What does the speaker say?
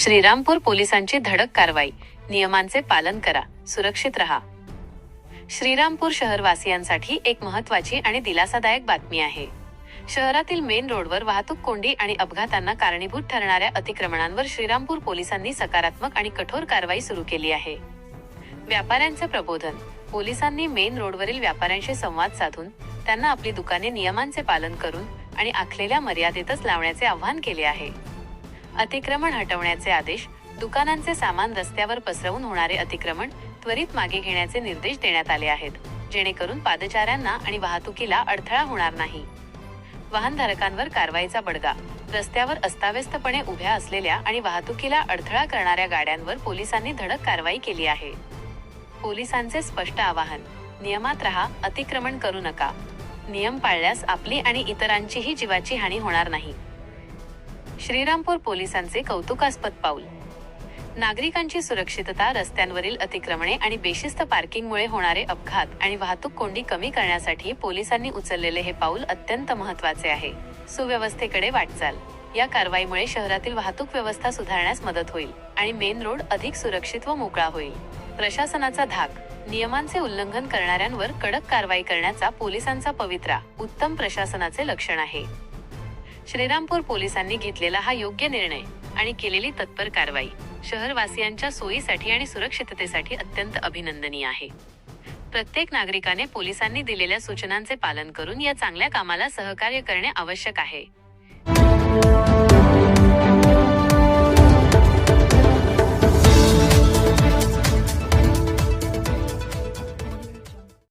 श्रीरामपूर पोलिसांची धडक कारवाई. नियमांचे पालन करा. सुरक्षित रहा. श्रीरामपूर शहरवासियांसाठी एक महत्वाची आणि दिलासादायक बातमी आहे. शहरातील मेन रोडवर वाहतूक कोंडी आणि अपघातांना कारणीभूत ठरणाऱ्या अतिक्रमणांवर श्रीरामपूर पोलिसांनी सकारात्मक आणि कठोर कारवाई सुरू केली आहे. व्यापाऱ्यांचे प्रबोधन. पोलिसांनी मेन रोडवरील व्यापाऱ्यांशी संवाद साधून त्यांना आपली दुकाने नियमांचे पालन करून आणि आखलेल्या मर्यादेतच लावण्याचे आवाहन केले आहे. अतिक्रमण हटवण्याचे आदेश दुकानांचे सामान रस्त्यावर पसरवून होणारे अतिक्रमण त्वरित मागे घेण्याचे निर्देश देण्यात आले आहेत जेणेकरून पादचाऱ्यांना आणि वाहतुकीला अडथळा होणार नाही. वाहनधारकांवर कारवाईचा बडगा रस्त्यावर अस्ताव्यस्तपणे उभ्या असलेल्या आणि वाहतुकीला अडथळा करणाऱ्या गाड्यांवर पोलिसांनी धडक कारवाई केली आहे. पोलिसांचे स्पष्ट आवाहन नियमात राहा अतिक्रमण करू नका. नियम पाळल्यास आपली आणि इतरांचीही जीवाची हानी होणार नाही. श्रीरामपूर पोलिसांचे कौतुकास्पद पाऊल. नागरिकांची सुरक्षितता रस्त्यांवरील अतिक्रमणे आणि बेशिस्त पार्किंगमुळे होणारे अपघात आणि वाहतूक कोंडी कमी करण्यासाठी पोलिसांनी उचललेले हे पाऊल अत्यंत महत्त्वाचे आहे. सुव्यवस्थेकडे वाटचाल. या कारवाईमुळे शहरातील वाहतूक व्यवस्था सुधारण्यास मदत होईल आणि मेन रोड अधिक सुरक्षित व मोकळा होईल. प्रशासनाचा धाक. नियमांचे उल्लंघन करणाऱ्यांवर कडक कारवाई करण्याचा पोलिसांचा पवित्रा उत्तम प्रशासनाचे लक्षण आहे. श्रीरामपूर पोलिसांनी घेतलेला हा योग्य निर्णय आणि केलेली तत्पर कारवाई शहरवासियांच्या सोयीसाठी आणि सुरक्षिततेसाठी अत्यंत अभिनंदनीय आहे. प्रत्येक नागरिकाने पोलिसांनी दिलेल्या सूचनांचे पालन करून या चांगल्या कामाला सहकार्य करणे आवश्यक आहे.